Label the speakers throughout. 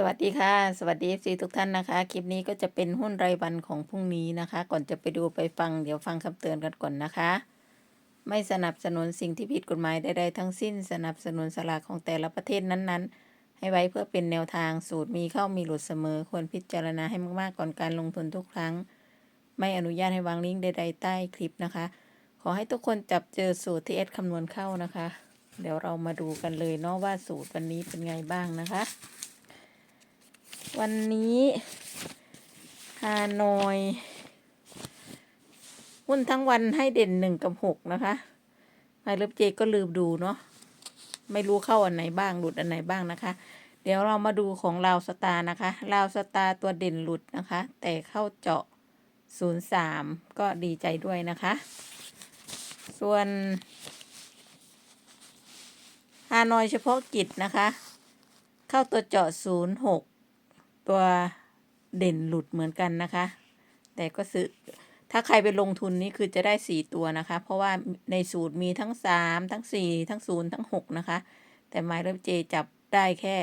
Speaker 1: สวัสดีค่ะ สวัสดี FC ทุกท่านนะคะ คลิปนี้ก็จะเป็นหุ้นรายวันของพรุ่งนี้นะคะ ก่อนจะไปดูไปฟังเดี๋ยวฟังคำเตือนกันก่อนนะคะ ไม่สนับสนุนสิ่งที่ผิดกฎหมายใดๆทั้งสิ้น สนับสนุนสลากของแต่ละประเทศนั้นๆ ให้ไว้เพื่อเป็นแนวทางสูตรมีเข้ามีหลุดเสมอ ควรพิจารณาให้มากๆก่อนการลงทุนทุกครั้ง ไม่อนุญาตให้วางลิงก์ใด ๆ ใต้คลิปนะคะ ขอให้ทุกคนจับเจอสูตรที่เอสคำนวณเข้านะคะ เดี๋ยวเรามาดูกันเลยเนาะว่าสูตรวันนี้เป็นไงบ้างนะคะ วันนี้ฮานอยหุ้นทั้งวันให้เด่นหนึ่งกับหกนะคะไมเลิฟเจก็ลืมดูเนาะไม่รู้เข้าอันไหนบ้างหลุดอันไหนบ้างนะคะ เดี๋ยวเรามาดูของลาวสตาร์นะคะลาวสตาร์ตัวเด่นหลุดนะคะ แต่เข้าเจาะศูนย์สามก็ดีใจด้วยนะคะ ส่วนฮานอยเฉพาะกิจนะคะ เข้าตัวเจาะศูนย์หก ตัวเด่นหลุดเหมือนกันนะคะ แต่ก็ซื้อถ้าใครไปลงทุนนี่คือจะได้สี่ตัวนะคะ เพราะว่าในสูตรมีทั้งสามทั้งสี่ทั้งศูนย์ทั้งหกนะคะ แต่ไมล์เรฟเจจับได้แค่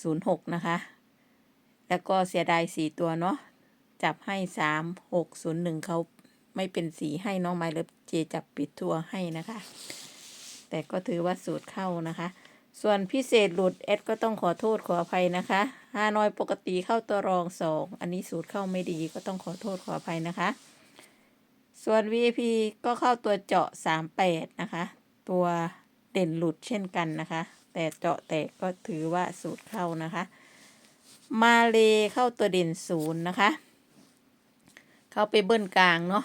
Speaker 1: ศูนย์หกนะคะ แล้วก็เสียดายสี่ตัวเนาะจับให้สามหกศูนย์หนึ่งเขาไม่เป็นสีให้น้องไมล์เรฟเจจับปิดตัวให้นะคะ แต่ก็ถือว่าสูตรเข้านะคะ ส่วนพิเศษหลุดเอสก็ต้องขอโทษขออภัยนะคะ ฮานอยปกติเข้าตัวรองสองอันนี้สูตรเข้าไม่ดีก็ต้องขอโทษขออภัยนะคะ ส่วน VIP ก็เข้าตัวเจาะสามแปดนะคะ ตัวเด่นหลุดเช่นกันนะคะ แต่เจาะแตกก็ถือว่าสูตรเข้านะคะ มาเลเข้าตัวเด่นศูนย์นะคะ เข้าไปเบิ้ลกลางเนาะ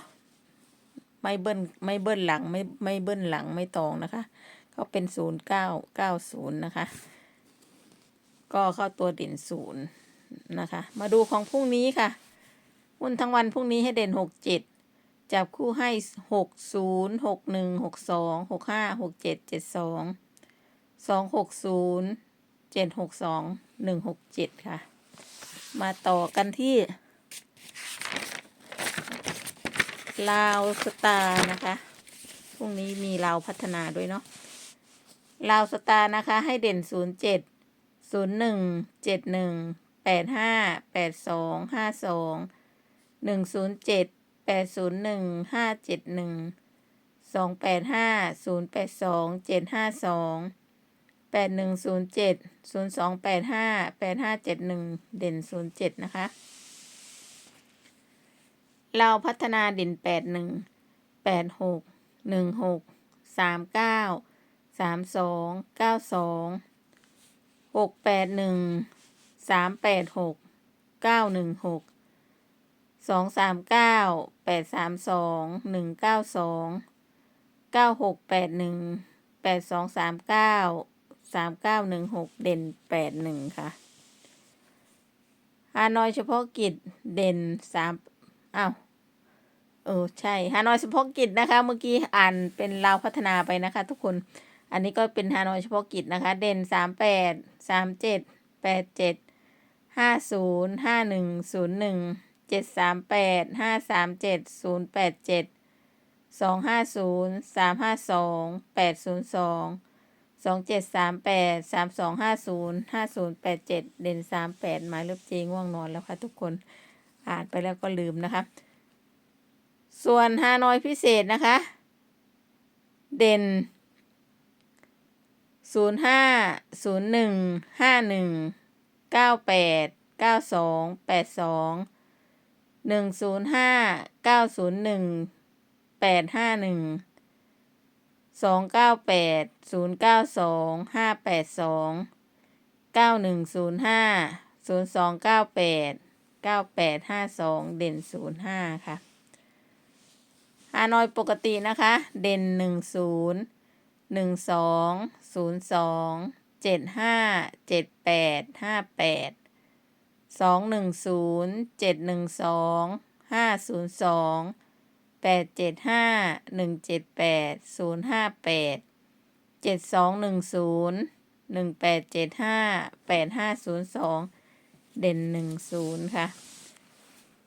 Speaker 1: ไม่เบิ้ลไม่เบิ้ลหลังไม่ไม่เบิ้ลหลังไม่ตองนะคะก็เป็นศูนย์เก้าเก้าศูนย์นะคะ ก็เข้าตัวเด่นศูนย์นะคะ มาดูของพรุ่งนี้ค่ะ หุ้นทั้งวันพรุ่งนี้ให้เด่นหกเจ็ดจับคู่ให้หกศูนย์หกหนึ่งหกสองหกห้าหกเจ็ดเจ็ดสองสองหกศูนย์เจ็ดหกสองหนึ่งหกเจ็ดค่ะ มาต่อกันที่ ลาวสตาร์นะคะพรุ่งนี้มีลาวพัฒนาด้วยเนาะลาวสตาร์นะคะ ให้เด่นศูนย์เจ็ด ศูนย์หนึ่งเจ็ดหนึ่งแปดห้าแปดสองห้าสองหนึ่งศูนย์เจ็ดแปดศูนย์หนึ่งห้าเจ็ดหนึ่งสองแปดห้าศูนย์แปดสองเจ็ดห้าสองแปดหนึ่งศูนย์เจ็ดศูนย์สองแปดห้าแปดห้าเจ็ดหนึ่งเด่นศูนย์เจ็ดนะคะ เราพัฒนาเด่นแปดหนึ่งแปดหกหนึ่งหกสามเก้าสามสองเก้าสอง หกแปดหนึ่งสามแปดหกเก้าหนึ่งหกสองสามเก้าแปดสามสองหนึ่งเก้าสองเก้าหกแปดหนึ่งแปดสองสามเก้าสามเก้าหนึ่งหกเด่นแปดหนึ่งค่ะฮานอยเฉพาะกิจเด่นสามอ้าวเออใช่ฮานอยเฉพาะกิจนะคะ เมื่อกี้อ่านเป็นลาวพัฒนาไปนะคะ ทุกคน อันนี้ก็เป็นฮานอยเฉพาะกิจนะคะ เด่นสามแปดสามเจ็ดแปดเจ็ดห้าศูนย์ห้าหนึ่งศูนย์หนึ่งเจ็ดสามแปดห้าสามเจ็ดศูนย์แปดเจ็ดสองห้าศูนย์สามห้าสองแปดศูนย์สองสองเจ็ดสามแปดสามสองห้าศูนย์ห้าศูนย์แปดเจ็ดเด่นสามแปดหมายเลขเจง่วงนอนแล้วค่ะทุกคนอ่านไปแล้วก็ลืมนะคะ ส่วนฮานอยพิเศษนะคะ เด่น ศูนย์ห้าศูนย์หนึ่งห้าหนึ่งเก้าแปดเก้าสองแปดสองหนึ่งศูนย์ห้าเก้าศูนย์หนึ่งแปดห้าหนึ่งสองเก้าแปดศูนย์เก้าสองห้าแปดสองเก้าหนึ่งศูนย์ห้าศูนย์สองเก้าแปดเก้าแปดห้าสองเด่นศูนย์ห้าค่ะฮานอยปกตินะคะ เด่นหนึ่งศูนย์ หนึ่งสองศูนย์สองเจ็ดห้าเจ็ดแปดห้าแปดสองหนึ่งศูนย์เจ็ดหนึ่งสองห้าศูนย์สองแปดเจ็ดห้าหนึ่งเจ็ดแปดศูนย์ห้าแปดเจ็ดสองหนึ่งศูนย์หนึ่งแปดเจ็ดห้าแปดห้าศูนย์สองเด่นหนึ่งศูนย์ค่ะ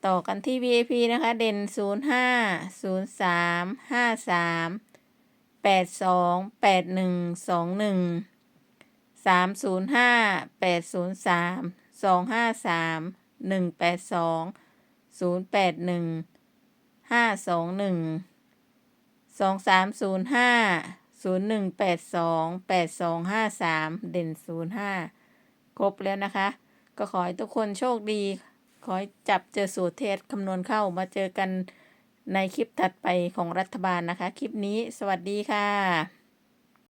Speaker 1: ต่อกันที่ VIP นะคะ เด่นศูนย์ห้าศูนย์สามห้าสาม แปดสองแปดหนึ่งสองหนึ่งสามศูนย์ห้าแปดศูนย์สามสองห้าสามหนึ่งแปดสองศูนย์แปดหนึ่งห้าสองหนึ่งสองสามศูนย์ห้าศูนย์หนึ่งแปดสองแปดสองห้าสามเด่นศูนย์ห้าครบแล้วนะคะ ก็ขอให้ทุกคนโชคดี ขอให้จับเจอสูตรเทศคำนวณเข้ามาเจอกัน ในคลิปถัดไปของรัฐบาลนะคะ คลิปนี้สวัสดีค่ะ